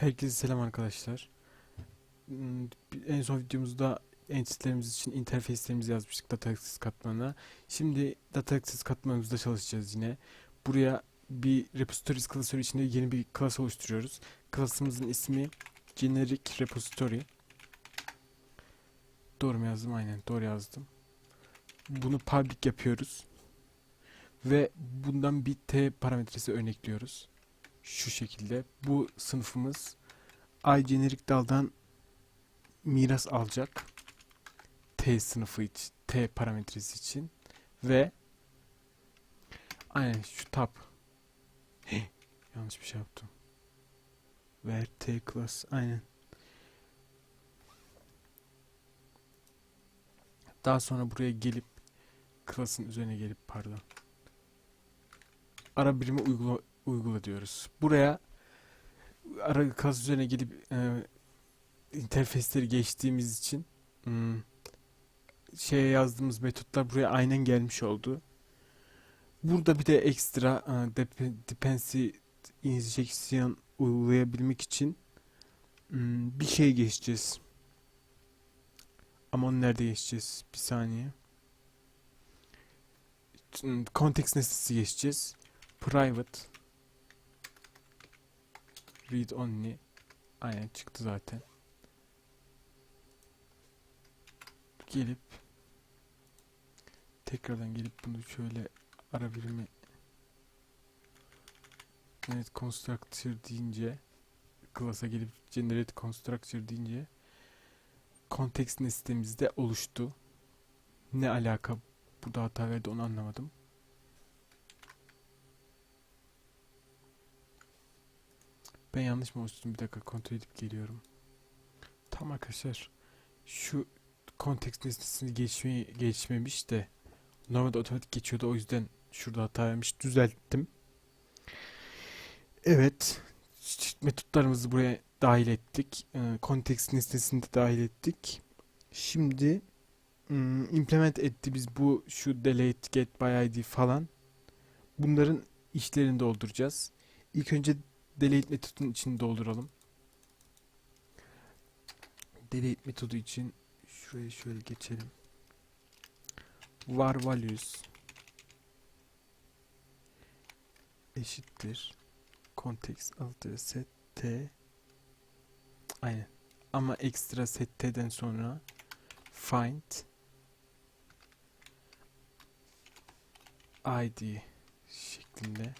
Herkese selam arkadaşlar. Hmm, En son videomuzda entity'lerimiz için interface'lerimizi yazmıştık data access katmanına. Şimdi data access katmanımızda çalışacağız yine. Buraya bir repositories klasörü içinde yeni bir class oluşturuyoruz. Class'ımızın ismi generic repository. Doğru mu yazdım? Aynen doğru yazdım. Bunu public yapıyoruz. Ve bundan bir t parametresi örnekliyoruz şu şekilde. Bu sınıfımız iGeneric daldan miras alacak. T sınıfı için, T parametresi için ve aynen şu tab. Yanlış bir şey yaptım. Ver T class aynen. Daha sonra buraya gelip class'ın üzerine gelip pardon. Ara birimi uygula uygula diyoruz. Buraya ara kas üzerine gelip e, interface'leri geçtiğimiz için hmm, şeye yazdığımız metotlar buraya aynen gelmiş oldu. Burada bir de ekstra e, dep- dependency injection uygulayabilmek için hmm, bir şey geçeceğiz. Ama onu nerede geçeceğiz? Bir saniye. Context nesnesi geçeceğiz. Private read only aynen çıktı zaten. Gelip tekrardan gelip bunu şöyle ara birimi evet constructor deyince class'a gelip generate constructor deyince context nesnemizde oluştu. Ne alaka burada hata verdi onu anlamadım. Ben yanlış mı oluşturdum? Bir dakika kontrol edip geliyorum. Tamam arkadaşlar. Şu kontekst nesnesini geçmeyi geçmemiş de normalde otomatik geçiyordu o yüzden şurada hata vermiş. Düzelttim. Evet. Metotlarımızı buraya dahil ettik. Ee, Kontekst nesnesini de dahil ettik. Şimdi hmm, implement etti biz bu şu delete get by id falan. Bunların işlerini dolduracağız. İlk önce delete metodunun içini dolduralım. Delete metodu için şuraya şöyle geçelim. var values eşittir context altı set t aynen ama ekstra set t'den sonra find id şeklinde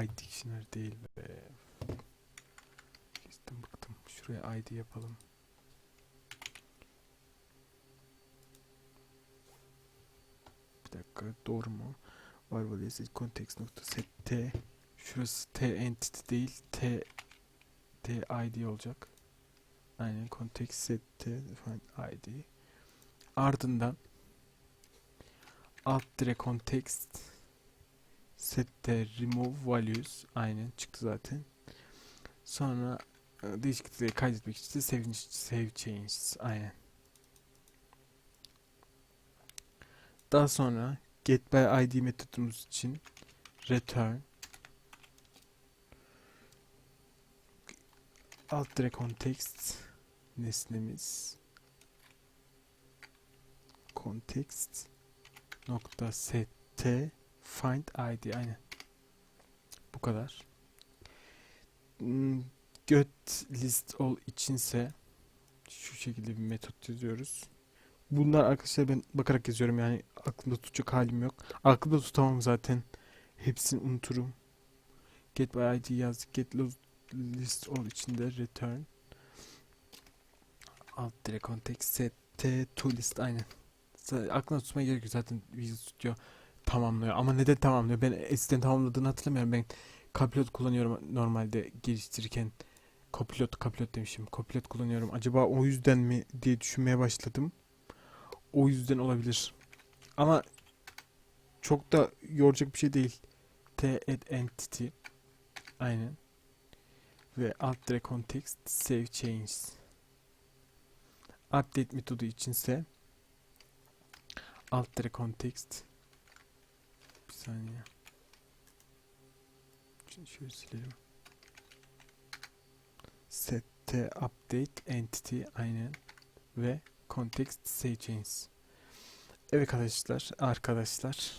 ID dictionary değil be. Kestim bıktım. Şuraya ID yapalım. Bir dakika doğru mu? Var values context nokta set t. Şurası t entity değil t t id olacak. Aynen context set t id. Ardından alt dire context set the remove values aynen çıktı zaten. Sonra e, değişiklikleri kaydetmek için de save, save changes aynen. Daha sonra get by id metodumuz için return alt dire context nesnemiz context nokta set Find ID aynen. Bu kadar. Hmm, Göt list all içinse şu şekilde bir metot yazıyoruz. Bunlar arkadaşlar ben bakarak yazıyorum yani aklımda tutacak halim yok. Aklımda tutamam zaten. Hepsini unuturum. Get by ID yazdık. Get list all içinde return. Alt dire context set to list aynen. Aklına tutmaya gerek yok zaten Visual Studio tamamlıyor. Ama neden tamamlıyor? Ben eskiden tamamladığını hatırlamıyorum. Ben Copilot kullanıyorum normalde geliştirirken. Copilot, Copilot demişim. Copilot kullanıyorum. Acaba o yüzden mi diye düşünmeye başladım. O yüzden olabilir. Ama çok da yoracak bir şey değil. T add entity. Aynen. Ve alt context save changes. Update metodu içinse alt context saniye. Şimdi şöyle silelim. Sette update entity aynen ve context sequence. Evet arkadaşlar, arkadaşlar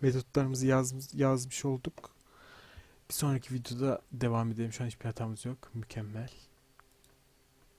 metotlarımızı yazmış, yazmış olduk. Bir sonraki videoda devam edelim. Şu an hiçbir hatamız yok. Mükemmel.